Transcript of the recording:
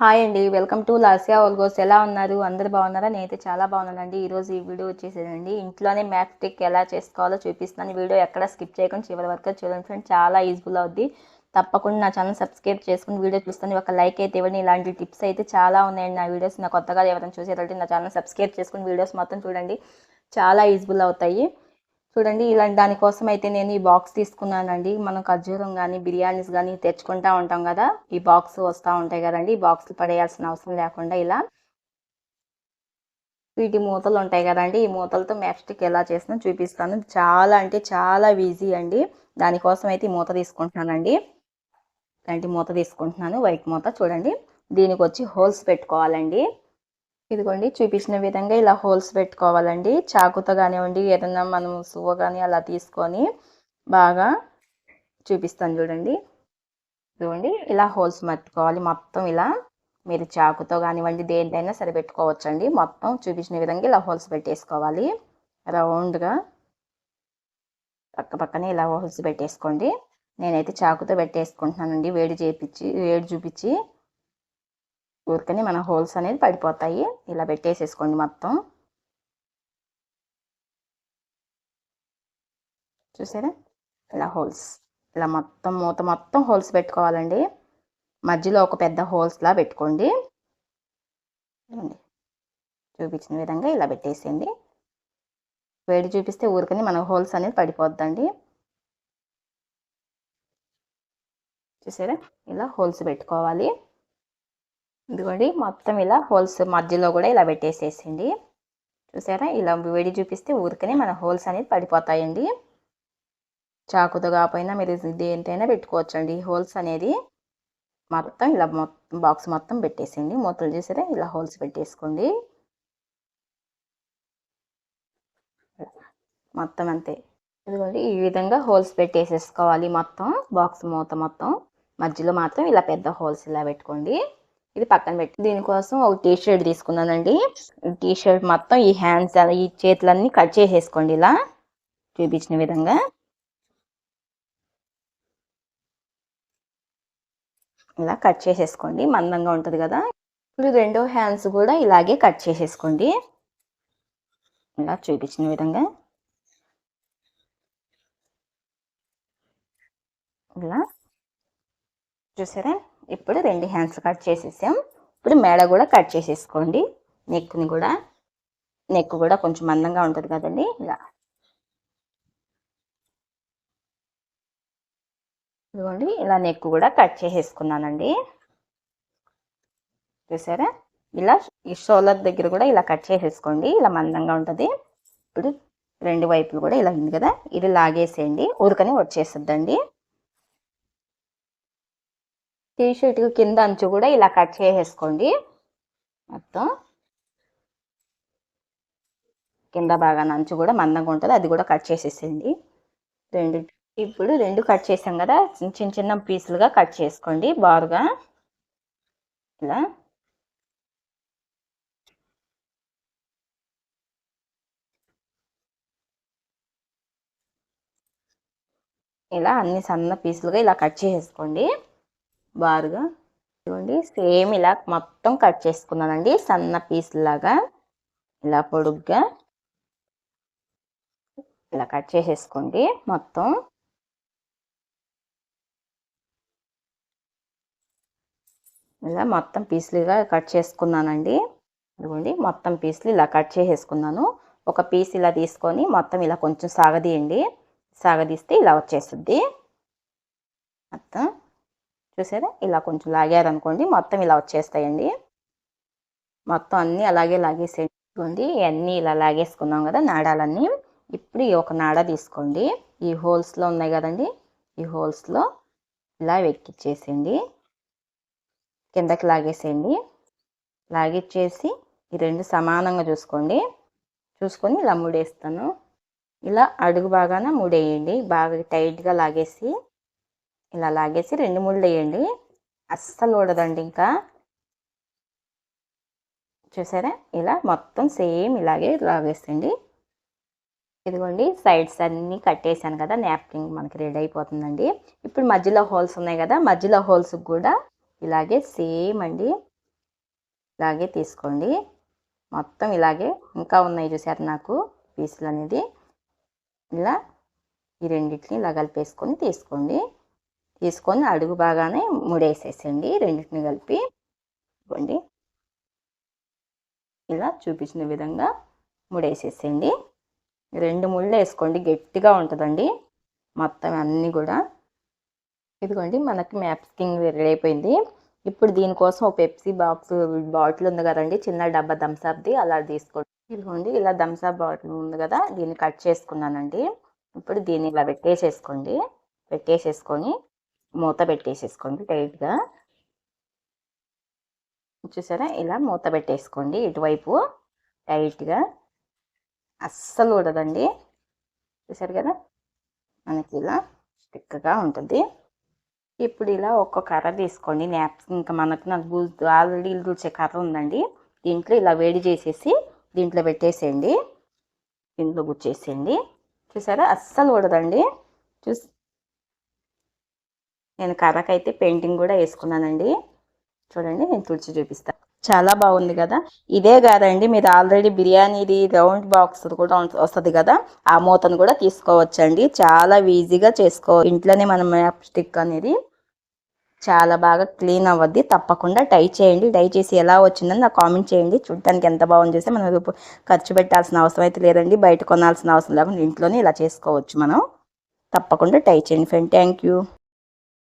Hi అండి. Welcome to లాసియా ఓల్గోస్ ఎలా ఉన్నారు? అందరు బాగున్నారా? నేనైతే చాలా బాగున్నానండి. ఈరోజు ఈ వీడియో వచ్చేసేదండి. ఇంట్లోనే మ్యాథ్ ట్రిక్ ఎలా చేసుకోవాలో చూపిస్తాను వీడియో ఎక్కడ స్కిప్ చేయకుండా చివరి వరకు చూడండి ఫ్రెండ్ చాలా యూజ్ఫుల్ అవుద్ది. తప్పకుండా నా ఛానల్ సబ్స్క్రైబ్ చేసుకుని వీడియో చూస్తాను. ఒక లైక్ అయితే ఇవ్వండి. ఇలాంటి టిప్స్ అయితే చాలా ఉన్నాయండి నా వీడియోస్ నా కొత్తగా ఎవరైనా చూసేటట్టు నా ఛానల్ సబ్స్క్రైబ్ చేసుకుని వీడియోస్ మొత్తం చూడండి. చాలా యూజ్ఫుల్ అవుతాయి. చూడండి ఇలాంటి దానికోసం అయితే నేను ఈ బాక్స్ తీసుకున్నానండి. మనం ఖర్జూరం కానీ బిర్యానీస్ కానీ తెచ్చుకుంటా ఉంటాం కదా ఈ బాక్స్ వస్తూ ఉంటాయి కదండి. ఈ బాక్స్లు పడేయాల్సిన అవసరం లేకుండా ఇలా వీటి మూతలు ఉంటాయి కదండి. ఈ మూతలతో మ్యాప్స్టిక్ ఎలా చేసినా చూపిస్తాను. చాలా అంటే చాలా ఈజీ అండి. దానికోసం అయితే ఈ మూత తీసుకుంటున్నానండి. ఇలాంటి మూత తీసుకుంటున్నాను. వైట్ మూత చూడండి. దీనికి వచ్చి హోల్స్ పెట్టుకోవాలండి. ఇదిగోండి చూపించిన విధంగా ఇలా హోల్స్ పెట్టుకోవాలండి. చాకుతో కానివ్వండి ఏదైనా మనం సువ్వ కానీ అలా తీసుకొని బాగా చూపిస్తాను చూడండి. ఇదిగోండి ఇలా హోల్స్ మట్టుకోవాలి. మొత్తం ఇలా మీరు చాకుతో కానివ్వండి దేంటైనా సరే పెట్టుకోవచ్చండి. మొత్తం చూపించిన విధంగా ఇలా హోల్స్ పెట్టేసుకోవాలి. రౌండ్గా పక్క పక్కనే ఇలా హోల్స్ పెట్టేసుకోండి. నేనైతే చాకుతో పెట్టేసుకుంటున్నానండి. వేడి చేపించి వేడి చూపించి ఊరికనే మన హోల్స్ అనేది పడిపోతాయి. ఇలా పెట్టేసేసుకోండి మొత్తం. చూసారా? ఇలా హోల్స్. ఇలా మొత్తం మూత మొత్తం హోల్స్ పెట్టుకోవాలండి. మధ్యలో ఒక పెద్ద హోల్స్లా పెట్టుకోండి. చూపించిన విధంగా ఇలా పెట్టేసేయండి. వేడి చూపిస్తే ఊరికని మన హోల్స్ అనేది పడిపోద్దండి. చూసారా? ఇలా హోల్స్ పెట్టుకోవాలి. ఇదిగోండి మొత్తం ఇలా హోల్స్ మధ్యలో కూడా ఇలా పెట్టేసేసింది చూసారా? ఇలా వేడి చూపిస్తే ఊరికనే మన హోల్స్ అనేది పడిపోతాయండి. చాకుతో కాకపోయినా మీరు దేంతైనా పెట్టుకోవచ్చండి. హోల్స్ అనేది మొత్తం ఇలా మొత్తం బాక్స్ మొత్తం పెట్టేసేయండి. మూతలు చూసారా? ఇలా హోల్స్ పెట్టేసుకోండి. మొత్తం అంతే. ఇదిగోండి ఈ విధంగా హోల్స్ పెట్టేసేసుకోవాలి మొత్తం బాక్స్ మూత మొత్తం. మధ్యలో మాత్రం ఇలా పెద్ద హోల్స్ ఇలా పెట్టుకోండి. ఇది పక్కన పెట్టి. దీనికోసం ఒక టీ షర్ట్ తీసుకున్నానండి. టీ షర్ట్ మొత్తం ఈ హ్యాండ్స్ ఈ చేతులన్నీ కట్ చేసేసుకోండి ఇలా. చూపించిన విధంగా. ఇలా కట్ చేసేసుకోండి. మందంగా ఉంటుంది కదా. ఇప్పుడు రెండో హ్యాండ్స్ కూడా ఇలాగే కట్ చేసేసుకోండి. ఇలా చూపించిన విధంగా. ఇలా. చూసారా? ఇప్పుడు రెండు హ్యాండ్స్ కట్ చేసేసాం. ఇప్పుడు మేడ కూడా కట్ చేసేసుకోండి. నెక్ని కూడా. నెక్ కూడా కొంచెం మందంగా ఉంటుంది కదండి. ఇలా. ఇదిగోండి ఇలా నెక్ కూడా కట్ చేసేసుకున్నానండి. చూసారా? ఇలా ఈ షోలర్ దగ్గర కూడా ఇలా కట్ చేసేసుకోండి. ఇలా మందంగా ఉంటుంది. ఇప్పుడు రెండు వైపులు కూడా ఇలా ఉంది కదా. ఇది లాగేసేయండి. ఉరకని వచ్చేస్తుందండి. టీ షర్ట్ కింద అంచు కూడా ఇలా కట్ చేసేసుకోండి. మొత్తం కింద బాగా అంచు కూడా మందంగా ఉంటుంది. అది కూడా కట్ చేసేసింది రెండు ఇప్పుడు రెండు కట్ చేసాం కదా చిన్న చిన్న పీసులుగా కట్ చేసుకోండి బారుగా. ఇలా. ఇలా అన్ని సన్న పీసులుగా ఇలా కట్ చేసేసుకోండి. బారుగా చూడండి సేమ్ ఇలా మొత్తం కట్ చేసుకున్నానండి. సన్న పీస్ లాగా ఇలా పొడుగ్గా ఇలా కట్ చేసేసుకోండి మొత్తం. ఇలా మొత్తం పీసులుగా కట్ చేసుకున్నానండి. ఇదిగోండి మొత్తం పీసులు ఇలా కట్ చేసేసుకున్నాను. ఒక పీస్ ఇలా తీసుకొని మొత్తం ఇలా కొంచెం సాగదీయండి. సాగదీస్తే ఇలా వచ్చేస్తుంది. మొత్తం చూసారా? ఇలా కొంచెం లాగారనుకోండి మొత్తం ఇలా వచ్చేస్తాయండి. మొత్తం అన్నీ అలాగే లాగేసేయండి. అన్నీ ఇలా లాగేసుకున్నాం కదా నాడాలన్నీ. ఇప్పుడు ఈ ఒక నాడ తీసుకోండి. ఈ హోల్స్లో ఉన్నాయి కదండి ఈ హోల్స్లో ఇలా వెక్కిచ్చేసేయండి. కిందకి లాగేసేయండి. లాగిచ్చేసి ఈ రెండు సమానంగా చూసుకోండి. చూసుకొని ఇలా ముడేస్తాను. ఇలా అడుగు బాగాన ముడేయండి. బాగా టైట్గా లాగేసి ఇలా లాగేసి రెండు ముళ్ళు వేయండి అస్సలు ఊడదండి ఇంకా. చూసారా? ఇలా మొత్తం సేమ్ ఇలాగే లాగేసండి. ఇదిగోండి సైడ్స్ అన్నీ కట్టేసాను కదా నాప్కిన్ మనకి రెడీ అయిపోతుందండి. ఇప్పుడు మధ్యలో హోల్స్ ఉన్నాయి కదా మధ్యలో హోల్స్కి కూడా ఇలాగే సేమ్ అండి. ఇలాగే తీసుకోండి. మొత్తం ఇలాగే ఇంకా ఉన్నాయి చూసారు నాకు పీసులు అనేది. ఇలా ఈ రెండింటిని ఇలా కలిపేసుకొని తీసుకోండి. తీసుకొని అడుగు బాగానే ముడేసేసండి రెండింటిని కలిపి ఇవ్వండి. ఇలా చూపించిన విధంగా ముడేసేసేయండి. రెండు ముళ్ళు వేసుకోండి. గట్టిగా ఉంటుందండి. మొత్తం అన్నీ కూడా. ఇదిగోండి మనకి మ్యాప్స్కింగ్ రెడీ అయిపోయింది. ఇప్పుడు దీనికోసం ఒక పెప్సీ బాక్స్ బాటిల్ ఉంది కదండి. చిన్న డబ్బా థమ్స్అప్ది అలా తీసుకోండి. ఇదిగోండి ఇలా థమ్స్అప్ బాటిల్ ఉంది కదా దీన్ని కట్ చేసుకున్నానండి. ఇప్పుడు దీన్ని ఇలా పెట్టేసేసుకోండి. పెట్టేసేసుకొని మూత పెట్టేసేసుకోండి టైట్గా. చూసారా? ఇలా మూత పెట్టేసుకోండి ఇటువైపు టైట్గా. అస్సలు ఉండదండి చూసారు కదా? మనకి ఇలా స్టిక్గా ఉంటుంది. ఇప్పుడు ఇలా ఒక్క కర్ర తీసుకోండి. నాప్ ఇంకా మనకు నాకు ఆల్రెడీ ఇల్లు కర్ర ఉందండి. దీంట్లో ఇలా వేడి చేసేసి దీంట్లో పెట్టేసేయండి. దీంట్లో గుచ్చేసేయండి. చూసారా? అస్సలు ఉండదండి చూసి నేను కర్రకైతే పెయింటింగ్ కూడా వేసుకున్నానండి. చూడండి నేను తుడిచి చూపిస్తాను చాలా బాగుంది కదా? ఇదే కాదండి మీరు ఆల్రెడీ బిర్యానీది రౌండ్ బాక్స్ కూడా వస్తుంది కదా? ఆ మూతను కూడా తీసుకోవచ్చండి. చాలా ఈజీగా చేసుకో ఇంట్లోనే మనం మ్యాప్ స్టిక్ అనేది చాలా బాగా క్లీన్ అవ్వద్ది. తప్పకుండా టై చేయండి. టై చేసి ఎలా వచ్చిందని నాకు కామెంట్ చేయండి. చూడటానికి ఎంత బాగుంది చేస్తే మనం ఖర్చు పెట్టాల్సిన అవసరం అయితే లేదండి. బయట కొనాల్సిన అవసరం లేకుండా ఇంట్లోనే ఇలా చేసుకోవచ్చు మనం. తప్పకుండా టై చేయండి ఫ్రెండ్. Thank you.